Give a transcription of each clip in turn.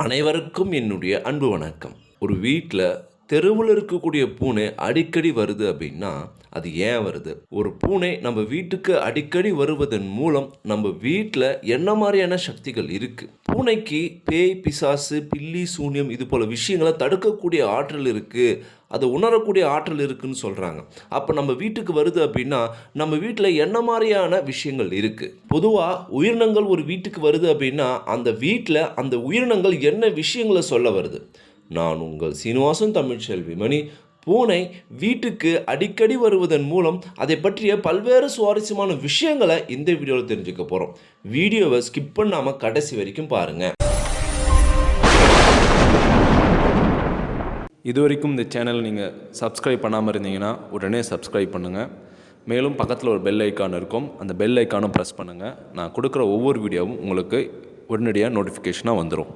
அனைவருக்கும் என்னுடைய அன்பு வணக்கம். ஒரு வீட்டில் தெருவில் இருக்கக்கூடிய பூனை அடிக்கடி வருது அப்படின்னா அது ஏன் வருது? ஒரு பூனை நம்ம வீட்டுக்கு அடிக்கடி வருவதன் மூலம் நம்ம வீட்டில் என்ன மாதிரியான சக்திகள் இருக்குது பூனைக்கு பேய் பிசாசு பில்லி சூன்யம் இது போல் விஷயங்களை தடுக்கக்கூடிய ஆற்றல் இருக்குது அதை உணரக்கூடிய ஆற்றல் இருக்குன்னு சொல்கிறாங்க அப்போ நம்ம வீட்டுக்கு வருது அப்படின்னா நம்ம வீட்டில் என்ன மாதிரியான விஷயங்கள் இருக்குது பொதுவாக உயிரினங்கள் ஒரு வீட்டுக்கு வருது அப்படின்னா அந்த வீட்டில் அந்த உயிரினங்கள் என்ன விஷயங்களை சொல்ல வருது? நான் உங்கள் சீனிவாசன் தமிழ்ச்செல்வி. மணி பூனை வீட்டுக்கு அடிக்கடி வருவதன் மூலம் அதை பற்றிய பல்வேறு சுவாரஸ்யமான விஷயங்களை இந்த வீடியோவில் தெரிஞ்சுக்க போகிறோம் வீடியோவை ஸ்கிப் பண்ணாமல் கடைசி வரைக்கும் பாருங்கள் இது வரைக்கும் இந்த சேனல் நீங்கள் சப்ஸ்கிரைப் பண்ணாமல் இருந்தீங்கன்னா உடனே சப்ஸ்கிரைப் பண்ணுங்கள் மேலும் பக்கத்தில் ஒரு பெல் ஐக்கான் இருக்கும். அந்த பெல் ஐக்கானும் ப்ரெஸ் பண்ணுங்கள் நான் கொடுக்குற ஒவ்வொரு வீடியோவும் உங்களுக்கு உடனடியாக நோட்டிஃபிகேஷனாக வந்துடும்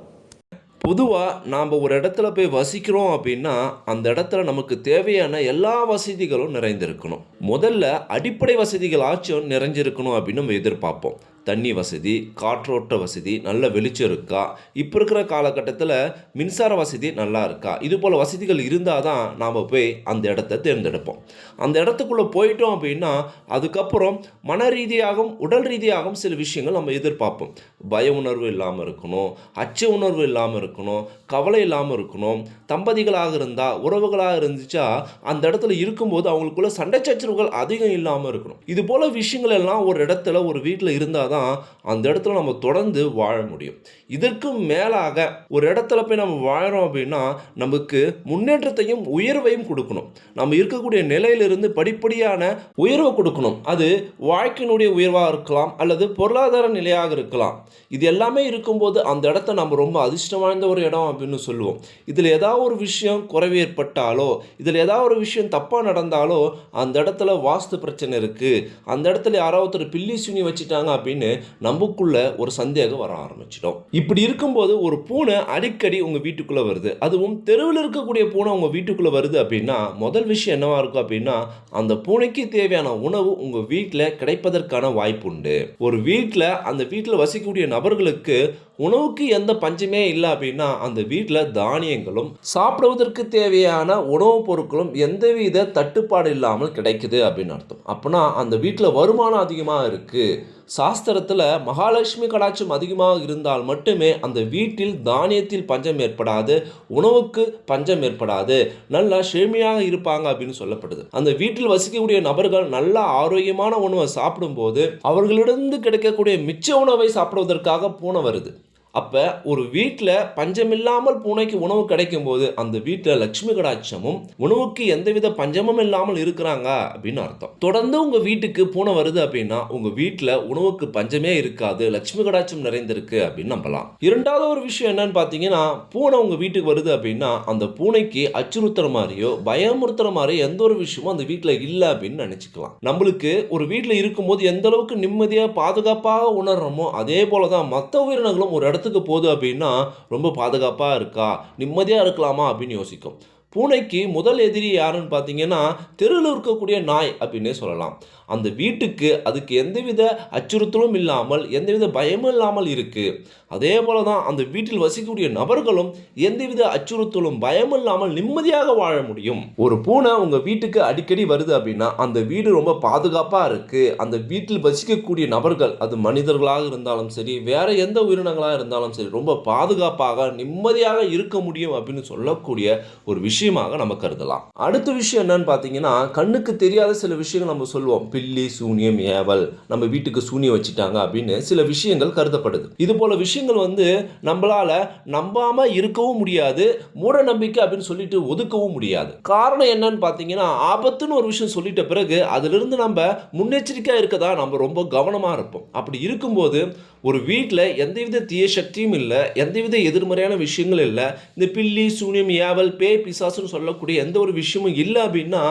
பொதுவாக நாம் ஒரு இடத்துல போய் வசிக்கிறோம் அப்படின்னா அந்த இடத்துல நமக்கு தேவையான எல்லா வசதிகளும் நிறைந்திருக்கணும். முதல்ல அடிப்படை வசதிகள் ஆச்சும் நிறைஞ்சிருக்கணும் அப்படின்னு நம்ம எதிர்பார்ப்போம். தண்ணி வசதி காற்றோட்ட வசதி நல்ல வெளிச்சம் இருக்கா? இப்போ இருக்கிற காலகட்டத்தில் மின்சார வசதி நல்லா இருக்கா? இது போல் வசதிகள் இருந்தால் தான் நாம் போய் அந்த இடத்த தேர்ந்தெடுப்போம். அந்த இடத்துக்குள்ளே போயிட்டோம் அப்படின்னா அதுக்கப்புறம் மன ரீதியாகவும் உடல் ரீதியாகவும் சில விஷயங்கள் நம்ம எதிர்பார்ப்போம். பய உணர்வு இல்லாமல் இருக்கணும் அச்ச உணர்வு இல்லாமல் இருக்கணும் கவலை இல்லாமல் இருக்கணும் தம்பதிகளாக இருந்தால் உறவுகளாக இருந்துச்சா அந்த இடத்துல இருக்கும்போது அவங்களுக்குள்ள சண்டை சச்சரவுகள் அதிகம் இல்லாமல் இருக்கணும். இது போல் விஷயங்கள் எல்லாம் ஒரு இடத்துல ஒரு வீட்டில் இருந்தால் தான் அந்த இடத்துல நம்ம தொடர்ந்து வாழ முடியும். இதற்கும் மேலாக ஒரு இடத்துல போய் நம்ம வாழறோம் அப்படின்னா நமக்கு முன்னேற்றத்தையும் உயர்வையும் கொடுக்கணும். நம்ம இருக்கக்கூடிய நிலையிலிருந்து படிப்படியான உயர்வை கொடுக்கணும். அது வாழ்க்கையினுடைய உயர்வாக இருக்கலாம் அல்லது பொருளாதார நிலையாக இருக்கலாம். இது எல்லாமே இருக்கும்போது அந்த இடத்த நம்ம ரொம்ப அதிர்ஷ்டம் வாய்ந்த ஒரு இடம் அப்படின்னு சொல்லுவோம். இதில் ஏதாவது ஒரு விஷயம் குறைவு ஏற்பட்டாலோ இதில் ஏதாவது ஒரு விஷயம் தப்பாக நடந்தாலோ அந்த இடத்துல வாஸ்து பிரச்சனை இருக்குது அந்த இடத்துல யாராவது ஒருத்தர் பில்லி சுனி வச்சுட்டாங்க அப்படின்னு நமக்குள்ள ஒரு சந்தேகம் வர ஆரம்பிச்சிடும். இப்படி இருக்கும்போது ஒரு பூனை அடிக்கடி உங்கள் வீட்டுக்குள்ளே வருது. அதுவும் தெருவில் இருக்கக்கூடிய பூனை உங்கள் வீட்டுக்குள்ளே வருது அப்படின்னா முதல் விஷயம் என்னவா இருக்கும் அப்படின்னா அந்த பூனைக்கு தேவையான உணவு உங்கள் வீட்டில் கிடைப்பதற்கான வாய்ப்பு உண்டு. ஒரு வீட்டில் அந்த வீட்டில் வசிக்கக்கூடிய நபர்களுக்கு உணவுக்கு எந்த பஞ்சமே இல்லை அப்படின்னா அந்த வீட்டில் தானியங்களும் சாப்பிடுவதற்கு தேவையான உணவுப் பொருட்களும் எந்தவித தட்டுப்பாடு இல்லாமல் கிடைக்குது அப்படின்னு அர்த்தம். அப்போனா அந்த வீட்டில் வருமானம் அதிகமாக இருக்குது சாஸ்திரத்தில் மகாலட்சுமி கடாட்சம் அதிகமாக இருந்தால் மட்டுமே அந்த வீட்டில் தானியத்தில் பஞ்சம் ஏற்படாது உணவுக்கு பஞ்சம் ஏற்படாது நல்லா செழுமையாக இருப்பாங்க அப்படின்னு சொல்லப்படுது. அந்த வீட்டில் வசிக்கக்கூடிய நபர்கள் நல்ல ஆரோக்கியமான உணவை சாப்பிடும்போது அவர்களிடந்து கிடைக்கக்கூடிய மிச்ச உணவை சாப்பிடுவதற்காக பூனை வருது. அப்போ ஒரு வீட்டில் பஞ்சமில்லாமல் பூனைக்கு உணவு கிடைக்கும் போது அந்த வீட்டில் லட்சுமி கடாட்சமும் உணவுக்கு எந்தவித பஞ்சமும் இல்லாமல் இருக்கிறாங்க அப்படின்னு அர்த்தம். தொடர்ந்து உங்கள் வீட்டுக்கு பூனை வருது அப்படின்னா உங்கள் வீட்டில் உணவுக்கு பஞ்சமே இருக்காது லட்சுமி கடாட்சம் நிறைந்திருக்கு அப்படின்னு நம்பலாம். இரண்டாவது ஒரு விஷயம் என்னன்னு பார்த்தீங்கன்னா பூனை உங்கள் வீட்டுக்கு வருது அப்படின்னா அந்த பூனைக்கு அச்சுறுத்துற மாதிரியோ பயமுறுத்துற மாதிரியோ எந்த ஒரு விஷயமும் அந்த வீட்டில் இல்லை அப்படின்னு நினச்சிக்கலாம். நம்மளுக்கு ஒரு வீட்டில் இருக்கும்போது எந்த அளவுக்கு நிம்மதியாக பாதுகாப்பாக உணர்றோமோ அதே போல தான் மற்ற உயிரினங்களும் ஒரு இடத்துக்கு போகுது அப்படின்னா ரொம்ப பாதுகாப்பாக இருக்கா? நிம்மதியாக இருக்கலாமா? அப்படின்னு யோசிக்கும். பூனைக்கு முதல் எதிரி யாருன்னு பார்த்தீங்கன்னா தெருவில் இருக்கக்கூடிய நாய் அப்படின்னே சொல்லலாம். அந்த வீட்டுக்கு அதுக்கு எந்தவித அச்சுறுத்தலும் இல்லாமல் எந்தவித பயமும் இல்லாமல் இருக்குது அதே போல தான் அந்த வீட்டில் வசிக்கக்கூடிய நபர்களும் எந்தவித அச்சுறுத்தலும் பயமும் இல்லாமல் நிம்மதியாக வாழ முடியும். ஒரு பூனை உங்கள் வீட்டுக்கு அடிக்கடி வருது அப்படின்னா அந்த வீடு ரொம்ப பாதுகாப்பாக இருக்குது அந்த வீட்டில் வசிக்கக்கூடிய நபர்கள் அது மனிதர்களாக இருந்தாலும் சரி வேற எந்த உயிரினங்களாக இருந்தாலும் சரி ரொம்ப பாதுகாப்பாக நிம்மதியாக இருக்க முடியும் அப்படின்னு சொல்லக்கூடிய ஒரு விஷயம் விஷயமாக நம்ம கருதலாம். அடுத்த விஷயம் என்னன்னு பார்த்தீங்கன்னா கண்ணுக்கு தெரியாத சில விஷயங்கள் நம்ம சொல்லுவோம். பில்லி சூனியம் ஏவல். நம்ம வீட்டுக்கு சூனியம் வச்சுட்டாங்க அப்படின்னு சில விஷயங்கள் கருதப்படுது. இது போல விஷயங்கள் வந்து நம்மளால நம்பாம இருக்கவும் முடியாது மூட நம்பிக்கை அப்படின்னு சொல்லிட்டு ஒதுக்கவும் முடியாது. காரணம் என்னன்னு பார்த்தீங்கன்னா ஆபத்துன்னு ஒரு விஷயம் சொல்லிட்ட பிறகு அதிலிருந்து நம்ம முன்னெச்சரிக்கையாக இருக்கதா நம்ம ரொம்ப கவனமாக இருப்போம். அப்படி இருக்கும்போது ஒரு வீட்டில் எந்தவித தீய சக்தியும் இல்லை எந்தவித எதிர்மறையான விஷயங்கள் இல்லை. இந்த பில்லி சூனியம் ஏவல் பே பிசாஸ் பிசாசுன்னு சொல்லக்கூடிய எந்த ஒரு விஷயமும் இல்லை அப்படின்னா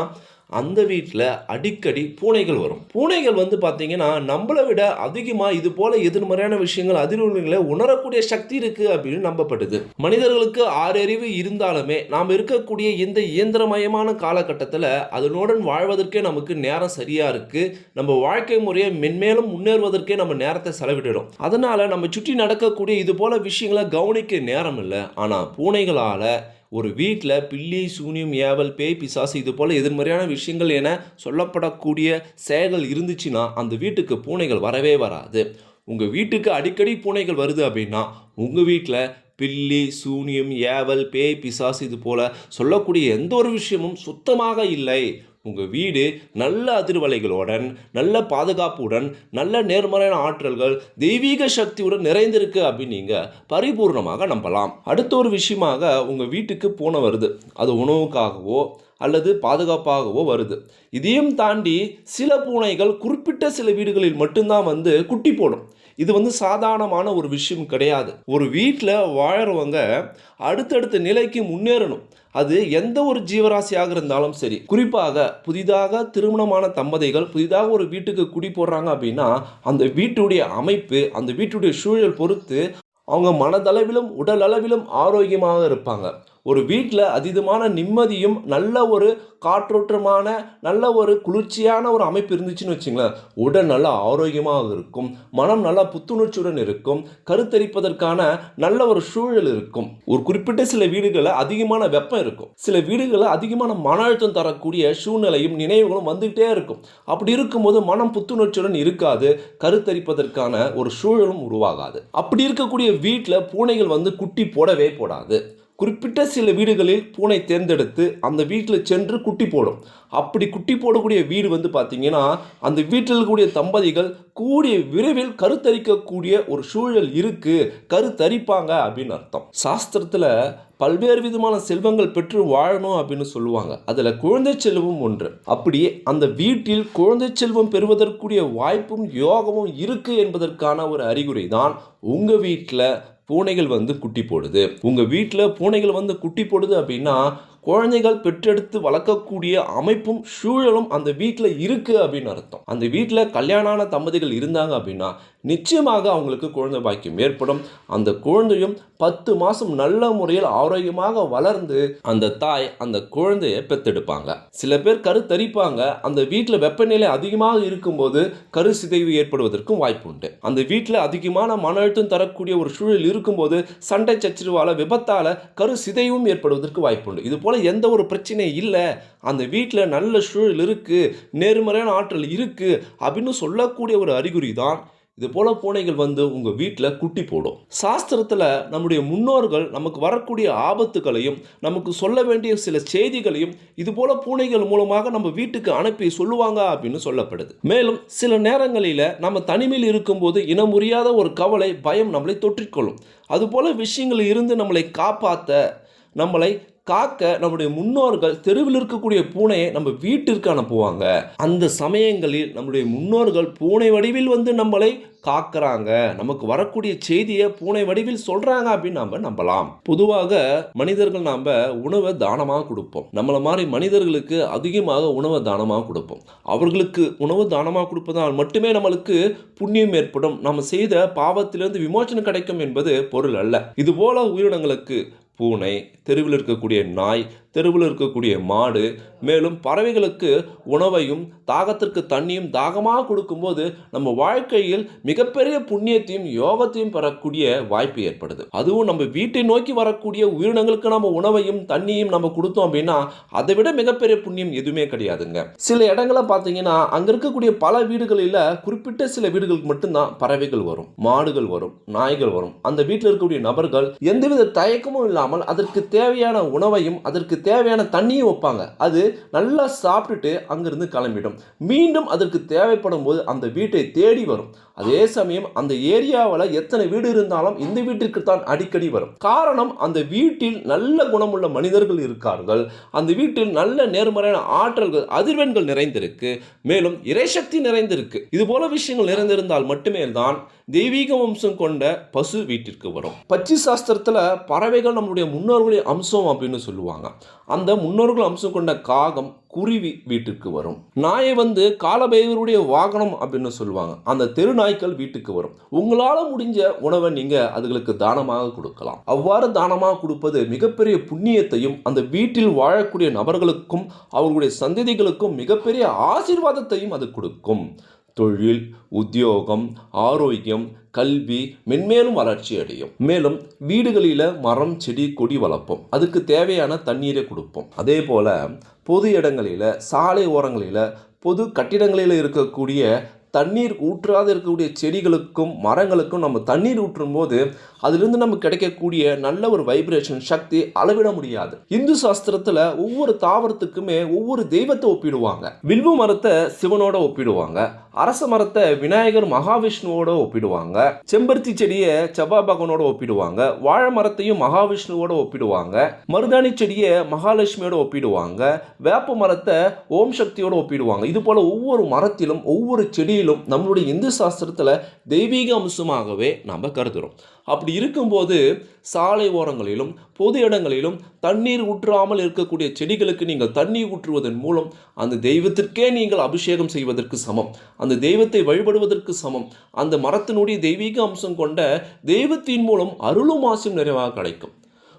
அந்த வீட்டில் அடிக்கடி பூனைகள் வரும். பூனைகள் வந்து பார்த்திங்கன்னா நம்மளை விட அதிகமாக இது போல் எதிர்மறையான விஷயங்கள் அதிர்வுகளை உணரக்கூடிய சக்தி இருக்குது அப்படின்னு நம்பப்படுது. மனிதர்களுக்கு ஆறறிவு இருந்தாலுமே நாம் இருக்கக்கூடிய இந்த இயந்திரமயமான காலகட்டத்தில் அதனுடன் வாழ்வதற்கே நமக்கு நேரம் சரியாக இருக்குது நம்ம வாழ்க்கை முறையை மென்மேலும் முன்னேறுவதற்கே நம்ம நேரத்தை செலவிடுறோம் அதனால் நம்ம சுற்றி நடக்கக்கூடிய இது போல் விஷயங்களை கவனிக்க நேரம் இல்லை. ஆனால் பூனைகளால் ஒரு வீட்டில் பில்லி சூனியம் ஏவல் பேய் பிசாசு இது போல் எதிர்மறையான விஷயங்கள் என சொல்லப்படக்கூடிய செயல்கள் இருந்துச்சுன்னா அந்த வீட்டுக்கு பூனைகள் வரவே வராது. உங்கள் வீட்டுக்கு அடிக்கடி பூனைகள் வருது அப்படின்னா உங்கள் வீட்டில் பில்லி சூனியம் ஏவல் பேய் பிசாசு இது போல் சொல்லக்கூடிய எந்த ஒரு விஷயமும் சுத்தமாக இல்லை. உங்கள் வீடு நல்ல அதிர்வலைகளுடன் நல்ல பாதுகாப்புடன் நல்ல நேர்மறையான ஆற்றல்கள் தெய்வீக சக்தியுடன் நிறைந்திருக்கு அப்படின்னு நீங்கள் பரிபூர்ணமாக நம்பலாம். அடுத்த ஒரு விஷயமாக உங்கள் வீட்டுக்கு பூனை வருது. அது உணவுக்காகவோ அல்லது பாதுகாப்பாகவோ வருது. இதையும் தாண்டி சில பூனைகள் குறிப்பிட்ட சில வீடுகளில் மட்டும்தான் வந்து குட்டி போடும். இது வந்து சாதாரணமான ஒரு விஷயம் கிடையாது. ஒரு வீட்டில் வாழறவங்க அடுத்தடுத்த நிலைக்கு முன்னேறணும். அது எந்த ஒரு ஜீவராசியாக இருந்தாலும் சரி குறிப்பாக புதிதாக திருமணமான தம்பதிகள் புதிதாக ஒரு வீட்டுக்கு குடி போடுறாங்க அப்படின்னா அந்த வீட்டுடைய அமைப்பு அந்த வீட்டுடைய சூழல் பொறுத்து அவங்க மனதளவிலும் உடல் அளவிலும் ஆரோக்கியமாக இருப்பாங்க. ஒரு வீட்டில் அதீதமான நிம்மதியும் நல்ல ஒரு காற்றோட்டமான நல்ல ஒரு குளிர்ச்சியான ஒரு அமைப்பு இருந்துச்சுன்னு வச்சுங்களேன். உடல் நல்லா ஆரோக்கியமாக இருக்கும் மனம் நல்லா புத்துணர்ச்சியுடன் இருக்கும் கருத்தரிப்பதற்கான நல்ல ஒரு சூழல் இருக்கும். ஒரு குறிப்பிட்ட சில வீடுகளில் அதிகமான வெப்பம் இருக்கும். சில வீடுகளில் அதிகமான மன அழுத்தம் தரக்கூடிய சூழ்நிலையும் நினைவுகளும் வந்துகிட்டே இருக்கும். அப்படி இருக்கும்போது மனம் புத்துணர்ச்சியுடன் இருக்காது கருத்தரிப்பதற்கான ஒரு சூழலும் உருவாகாது. அப்படி இருக்கக்கூடிய வீட்டில் பூனைகள் வந்து குட்டி போடவே போடாது. குறிப்பிட்ட சில வீடுகளில் பூனை தேர்ந்தெடுத்து அந்த வீட்டில் சென்று குட்டி போடும். அப்படி குட்டி போடக்கூடிய வீடு வந்து பார்த்தீங்கன்னா அந்த வீட்டில் இருக்கக்கூடிய தம்பதிகள் கூடிய விரைவில் கருத்தரிக்கக்கூடிய ஒரு சூழல் இருக்கு. கருத்தரிப்பாங்க அப்படின்னு அர்த்தம். சாஸ்திரத்தில் பல்வேறு விதமான செல்வங்கள் பெற்று வாழணும் அப்படின்னு சொல்லுவாங்க. அதில் குழந்தை செல்வம் ஒன்று. அப்படி அந்த வீட்டில் குழந்தை செல்வம் பெறுவதற்குரிய வாய்ப்பும் யோகமும் இருக்கு என்பதற்கான ஒரு அறிகுறி தான் உங்கள் வீட்டில் பூனைகள் வந்து குட்டி போடுது. உங்கள் வீட்டில் பூனைகள் வந்து குட்டி போடுது அப்படின்னா குழந்தைகள் பெற்றெடுத்து வளர்க்கக்கூடிய அமைப்பும் சூழலும் அந்த வீட்டில் இருக்குது அப்படின்னு அர்த்தம். அந்த வீட்டில் கல்யாணான தம்பதிகள் இருந்தாங்க அப்படின்னா நிச்சயமாக அவங்களுக்கு குழந்தை பாக்கியம் ஏற்படும். அந்த குழந்தையும் பத்து மாதம் நல்ல முறையில் ஆரோக்கியமாக வளர்ந்து அந்த தாய் அந்த குழந்தையை பெத்தெடுப்பாங்க சில பேர் கரு தரிப்பாங்க. அந்த வீட்டில் வெப்பநிலை அதிகமாக இருக்கும்போது கரு சிதைவு ஏற்படுவதற்கும் வாய்ப்பு உண்டு. அந்த வீட்டில் அதிகமான மன அழுத்தம் தரக்கூடிய ஒரு சூழல் இருக்கும்போது சண்டை சச்சரவால விபத்தால் கரு சிதைவும் ஏற்படுவதற்கு வாய்ப்பு உண்டு. இது போல் எந்த ஒரு பிரச்சனை இல்லை. அந்த வீட்டில் நல்ல சூழல் இருக்குது நேர்மறையான ஆற்றல் இருக்குது அப்படின்னு சொல்லக்கூடிய ஒரு அறிகுறி தான் இது போல பூனைகள் வந்து உங்கள் வீட்டில் குட்டி போடும். சாஸ்திரத்தில் நம்முடைய முன்னோர்கள் நமக்கு வரக்கூடிய ஆபத்துகளையும் நமக்கு சொல்ல வேண்டிய சில செய்திகளையும் இது போல பூனைகள் மூலமாக நம்ம வீட்டுக்கு அனுப்பி சொல்லுவாங்க அப்படின்னு சொல்லப்படுது. மேலும் சில நேரங்களில் நம்ம தனிமையில் இருக்கும்போது இனமுறியாத ஒரு கவலை பயம் நம்மளை தொற்றிக்கொள்ளும். அதுபோல விஷயங்கள் இருந்து நம்மளை காப்பாற்ற நம்மளை காக்க நம்முடைய முன்னோர்கள் தெருவில் இருக்கக்கூடிய பூனையை நம்ம வீட்டிற்கு அனுப்புவாங்க. அந்த சமயங்களில் நம்முடைய முன்னோர்கள் பூனை வடிவில் வந்து நம்மளை காக்கிறாங்க. நமக்கு வரக்கூடிய செய்தியை பூனை வடிவில் சொல்றாங்க அப்படின்னு நம்ம நம்பலாம். பொதுவாக மனிதர்கள் நாம் உணவை தானமாக கொடுப்போம். நம்மள மாதிரி மனிதர்களுக்கு அதிகமாக உணவை தானமாக கொடுப்போம். அவர்களுக்கு உணவு தானமாக கொடுப்பதால் மட்டுமே நம்மளுக்கு புண்ணியம் ஏற்படும். நம்ம செய்த பாவத்திலிருந்து விமோசனம் கிடைக்கும் என்பது பொருள் அல்ல. இது போல உயிரினங்களுக்கு பூனை தெருவில் இருக்கக்கூடிய நாய் தெருவில் இருக்கக்கூடிய மாடு மேலும் பறவைகளுக்கு உணவையும் தாகத்திற்கு தண்ணியும் தாகமாக கொடுக்கும்போது நம்ம வாழ்க்கையில் மிகப்பெரிய புண்ணியத்தையும் யோகத்தையும் பெறக்கூடிய வாய்ப்பு ஏற்படுது. அதுவும் நம்ம வீட்டை நோக்கி வரக்கூடிய உயிரினங்களுக்கு நம்ம உணவையும் தண்ணியும் நம்ம கொடுத்தோம் அப்படின்னா அதை விட மிகப்பெரிய புண்ணியம் எதுவுமே கிடையாதுங்க. சில இடங்களை பார்த்தீங்கன்னா அங்கே இருக்கக்கூடிய பல வீடுகளில் குறிப்பிட்ட சில வீடுகளுக்கு மட்டும்தான் பறவைகள் வரும் மாடுகள் வரும் நாய்கள் வரும். அந்த வீட்டில் இருக்கக்கூடிய நபர்கள் எந்தவித தயக்கமும் இல்லாமல் அதற்கு தேவையான உணவையும் அதற்கு தேவையான தண்ணியும் வைப்பாங்க. அது நல்லா சாப்பிட்டுட்டு அங்கிருந்து கிளம்பிடும். மீண்டும் அதற்கு தேவைப்படும் போது அந்த வீட்டை தேடி வரும். அதே சமயம் அந்த ஏரியாவில் எத்தனை வீடு இருந்தாலும் இந்த வீட்டிற்கு தான் அடிக்கடி வரும். காரணம் அந்த வீட்டில் நல்ல குணமுள்ள மனிதர்கள் இருக்கார்கள். அந்த வீட்டில் நல்ல நேர்மறையான ஆற்றல்கள் அதிர்வெண்கள் நிறைந்திருக்கு. மேலும் இறைசக்தி நிறைந்திருக்கு. இது போல விஷயங்கள் நிறைந்திருந்தால் மட்டுமே தான் தெய்வீக வம்சம் கொண்ட பசு வீட்டிற்கு வரும். பச்சி சாஸ்திரத்தில் பறவைகள் நம்மளுடைய முன்னோர்களின் அம்சம் அப்படின்னு சொல்லுவாங்க. அந்த முன்னோர்கள் அம்சம் கொண்ட காகம் குருவி வீட்டுக்கு வரும். நாயை வந்து காலபைவருடைய வாகனம் அப்படின்னு சொல்லுவாங்க. அந்த தெரு நாய்க்கள் வீட்டுக்கு வரும். உங்களால் முடிஞ்ச உணவை நீங்கள் அதுகளுக்கு தானமாக கொடுக்கலாம். அவ்வாறு தானமாக கொடுப்பது மிகப்பெரிய புண்ணியத்தையும் அந்த வீட்டில் வாழக்கூடிய நபர்களுக்கும் அவர்களுடைய சந்ததிகளுக்கும் மிகப்பெரிய ஆசீர்வாதத்தையும் அது கொடுக்கும். தொழில் உத்தியோகம் ஆரோக்கியம் கல்வி மென்மேலும் வளர்ச்சி அடையும். மேலும் வீடுகளில் மரம் செடி கொடி வளர்ப்போம். அதுக்கு தேவையான தண்ணீரை கொடுப்போம். அதே போல் பொது இடங்களில் சாலை ஓரங்களில் பொது கட்டிடங்களில் இருக்கக்கூடிய தண்ணீர் ஊற்றாத இருக்கக்கூடிய செடிகளுக்கும் மரங்களுக்கும் நம்ம தண்ணீர் ஊற்றும் போது அதிலிருந்து நமக்கு கிடைக்கக்கூடிய நல்ல ஒரு வைப்ரேஷன் சக்தி அளவிட முடியாது. இந்து சாஸ்திரத்தில் ஒவ்வொரு தாவரத்துக்குமே ஒவ்வொரு தெய்வத்தை ஒப்பிடுவாங்க. வில்வ மரத்தை சிவனோட ஒப்பிடுவாங்க. அரச மரத்தை விநாயகர் மகாவிஷ்ணுவோட ஒப்பிடுவாங்க. செம்பருத்தி செடியை செவ்வாபகனோட ஒப்பிடுவாங்க. வாழை மரத்தையும் மகாவிஷ்ணுவோட ஒப்பிடுவாங்க. மருதாணி செடியை மகாலட்சுமியோட ஒப்பிடுவாங்க. வேப்ப மரத்தை ஓம் சக்தியோட ஒப்பிடுவாங்க. இது போல ஒவ்வொரு மரத்திலும் ஒவ்வொரு செடியிலும் நம்மளுடைய இந்து சாஸ்திரத்தில் தெய்வீக அம்சமாகவே நம்ம கருதுகிறோம் அப்படி இருக்கும்போது சாலை ஓரங்களிலும் பொது இடங்களிலும் தண்ணீர் ஊற்றாமல் இருக்கக்கூடிய செடிகளுக்கு நீங்கள் தண்ணீர் ஊற்றுவதன் மூலம் அந்த தெய்வத்திற்கே நீங்கள் அபிஷேகம் செய்வதற்கு சமம். அந்த தெய்வத்தை வழிபடுவதற்கு சமம். அந்த மரத்தினுடைய தெய்வீக அம்சம் கொண்ட தெய்வத்தின் மூலம் அருளும் ஆசையும் நிறைவாக கிடைக்கும்.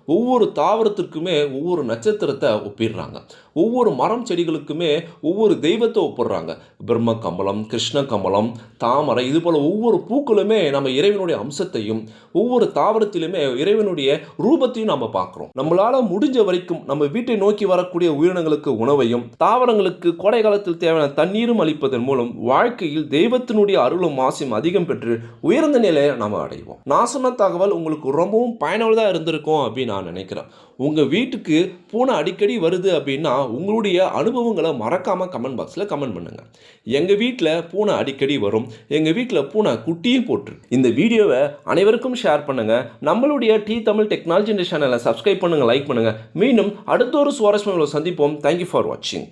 ஒவ்வொரு தாவரத்திற்குமே ஒவ்வொரு நட்சத்திரத்தை ஒப்பிடுறாங்க. ஒவ்வொரு மரம் செடிகளுக்குமே ஒவ்வொரு தெய்வத்தை ஒப்பிடுறாங்க. பிரம்ம கமலம் கிருஷ்ண கமலம் தாமரை இது போல் ஒவ்வொரு பூக்களுமே நம்ம இறைவனுடைய அம்சத்தையும் ஒவ்வொரு தாவரத்திலுமே இறைவனுடைய ரூபத்தையும் நம்ம பார்க்குறோம். நம்மளால் முடிஞ்ச வரைக்கும் நம்ம வீட்டை நோக்கி வரக்கூடிய உயிரினங்களுக்கு உணவையும் தாவரங்களுக்கு கோடை காலத்தில் தேவையான தண்ணீரும் அளிப்பதன் மூலம் வாழ்க்கையில் தெய்வத்தினுடைய அருளும் மாசியும் அதிகம் பெற்று உயர்ந்த நிலையை நாம் அடைவோம். நாசன தகவல் உங்களுக்கு ரொம்பவும் பயனுள்ளதாக இருந்திருக்கும் அப்படின்னா நான் நினைக்கிறேன். உங்கள் வீட்டுக்கு பூனை அடிக்கடி வருது அப்படின்னா உங்களுடைய அனுபவங்களை மறக்காமல் கமெண்ட் பாக்ஸில் கமெண்ட் பண்ணுங்கள் எங்கள் வீட்டில் பூனை அடிக்கடி வரும். எங்கள் வீட்டில் பூனை குட்டியும் போட்டு இந்த வீடியோவை அனைவருக்கும் ஷேர் பண்ணுங்கள் நம்மளுடைய டி தமிழ் டெக்னாலஜி சேனலை சப்ஸ்கிரைப் பண்ணுங்கள் லைக் பண்ணுங்கள் மீண்டும் அடுத்த ஒரு சுவாரஸ்யங்களை சந்திப்போம். தேங்க்யூ ஃபார் வாட்சிங்